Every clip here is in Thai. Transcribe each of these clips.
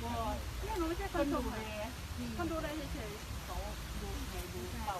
เนี่ยหนูไม่ใช่คนดูเลยคนดูเลยเฉยๆเขาดูไงดูเต่า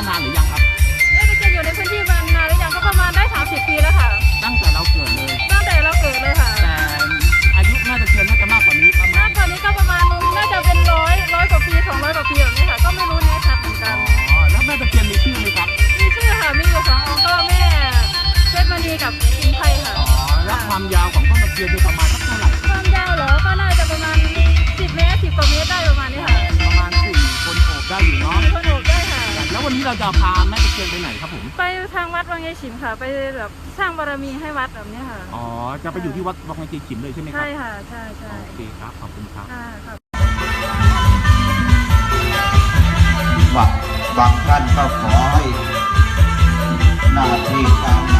พื้นที่นี้ เราจะพาแม่ตะเคียนไปไหนครับผม ไปทางวัดวังยายฉิมค่ะ ไปแบบสร้างบารมีให้วัดแบบนี้ค่ะ อ๋อ จะไปอยู่ที่วัดวังไจีขิมเลยใช่ไหมครัใช่บ ค่ะ ใช่ใช่โอเคครับ ขอบคุณครับ ค่ะค่ะว่าบางท่านก็ขอให้หน้าที่การงาน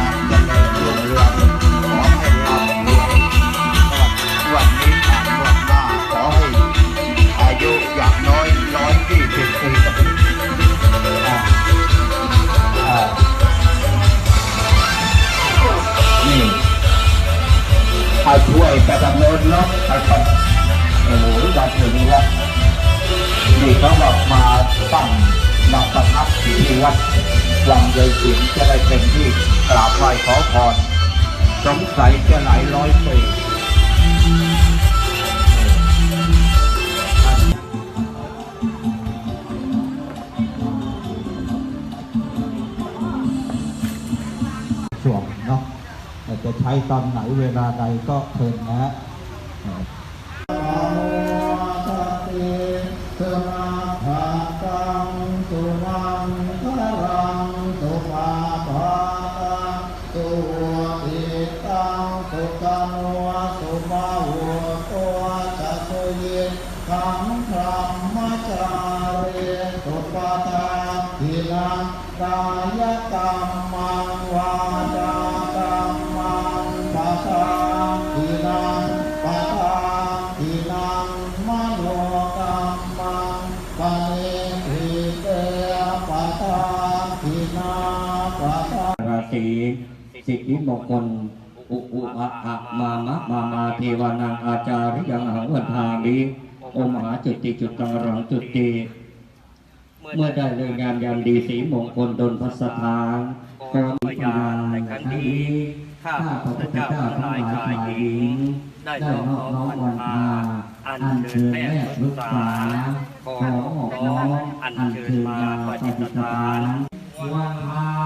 ช่วยไปทางโน้นเนาะไปไปโอ้โหดันถึงแล้วนี่เขาบอกมาตั้งมาประทับที่วัดวังยายสิงจะได้เป็นที่กราบไหว้ขอพรสงสัยจะหลายร้อยปี ช้ตอนไหนเวลาใดก็เชิญนะฮะสมาภาตังสุมังคลังสุปาภาตังสุอิตังสุกังวะขังธรรมจารีสุปาทาทินังกายกรรม สีสิทธิมงคลอุอุอะอะมามะมามาเทวานังอาจาริยังหังวันทามิโอมหาจุติจุตังรังจุติเมื่อได้เรื่องงามยามดีสีมงคลดลพัสถานขอมีพยาในครั้งนี้ข้าพระพุทธเจ้าทั้งหลายชายหญิง ได้นอบน้อมวันทาอันเชิญแม่พุทธาขอหอกน้อมอันเชิญมาปฏิสถานวันทา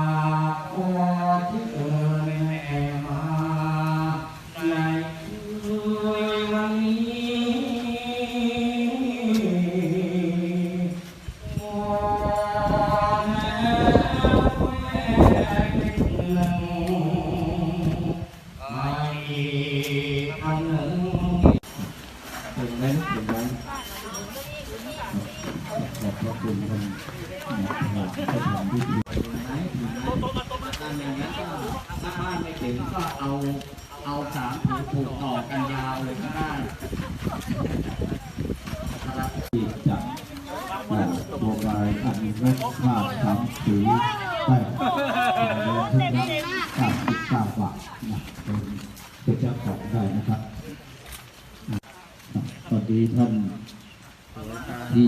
ขอบพระคุณท่านนะครับที่ทำพิธีไหมอันอย่างนั้นก็ถ้าบ้านไม่ถึงก็เอาเอาสามผูผูกต่อกันยาวเลยก็ได้ครับจะแต่โบราณอันเล็กข้าสามสีได้เดินขึ้นได้เก้าสิบเก้าบาทนะเป็นเป็นเจ้าของได้นะครับีท่านที่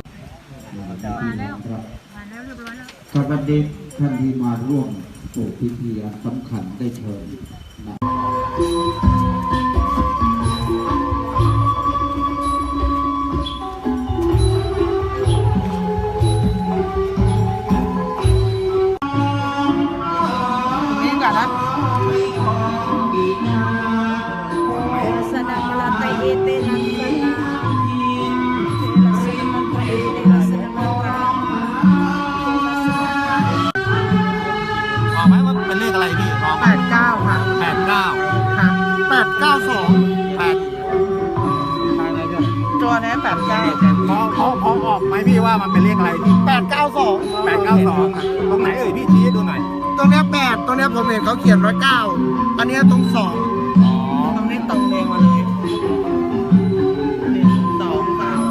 มาแล้วครับมาแล้วเรียบร้อยแล้วสวัสดีท่านที่มาร่วมโปรพิธีสำคัญได้เชิญนะ พอพอพอออกไหมพี่ว่ามันเป็นเลขอะไรพี่แปดเก้าสองแปดเก้าสองตรงไหนเอ่ยพี่ชี้ให้ดูหน่อยตรงเนี้ยแปดตรงเนี้ยผมเห็นเขาเขียนว่าเก้าอันเนี้ยตรงสองอ๋อตรงนี้ตรงเองมาเลยนี่สองสาม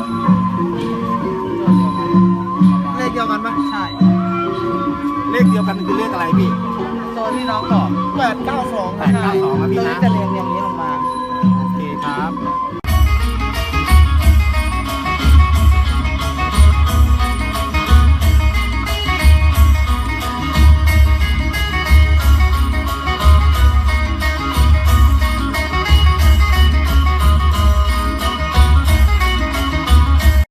เลขเดียวกันปะใช่เลขเดียวกันคือเลขอะไรพี่ตัวที่น้องบอกแปดเก้าสอง892ครับพี่นะจะเรียงอย่างนี้ลง